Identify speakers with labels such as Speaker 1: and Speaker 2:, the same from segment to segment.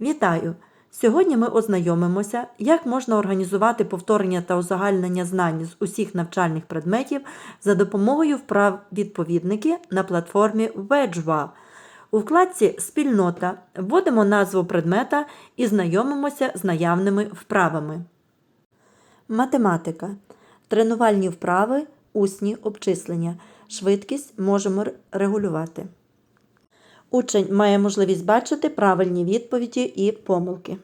Speaker 1: Вітаю! Сьогодні ми ознайомимося, як можна організувати повторення та узагальнення знань з усіх навчальних предметів за допомогою вправ відповідники на платформі Wedgwa. У вкладці Спільнота вводимо назву предмета і знайомимося з наявними вправами. Математика. Тренувальні вправи, усні обчислення. Швидкість можемо регулювати. Учень має можливість бачити правильні відповіді і помилки.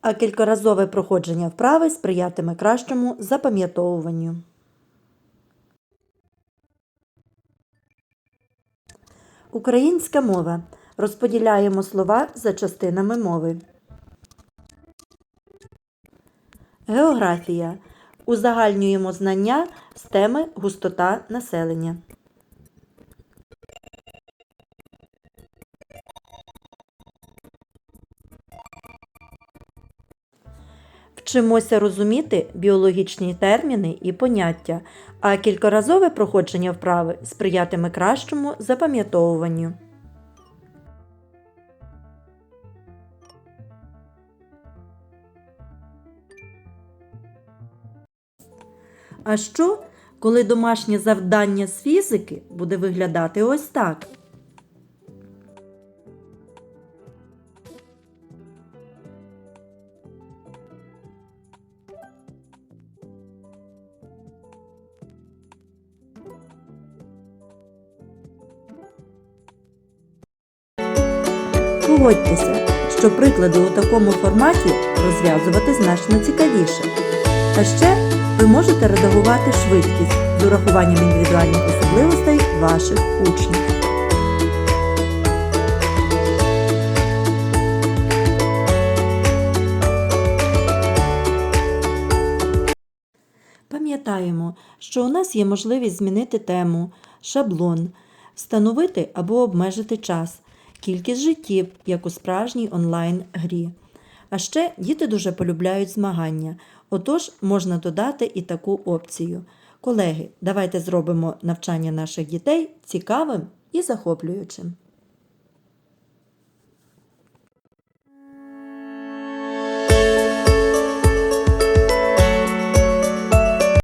Speaker 1: А кількоразове проходження вправи сприятиме кращому запам'ятовуванню. Українська мова. Розподіляємо слова за частинами мови. Географія. Узагальнюємо знання з теми густота населення. Вчимося розуміти біологічні терміни і поняття, а кількоразове проходження вправи сприятиме кращому запам'ятовуванню. А що, коли домашнє завдання з фізики буде виглядати ось так? Погодьтеся, що приклади у такому форматі розв'язувати значно цікавіше. А ще ви можете редагувати швидкість з урахуванням індивідуальних особливостей ваших учнів. Пам'ятаємо, що у нас є можливість змінити тему, шаблон, встановити або обмежити час, кількість життів, як у справжній онлайн-грі. А ще діти дуже полюбляють змагання, отож можна додати і таку опцію. Колеги, давайте зробимо навчання наших дітей цікавим і захоплюючим.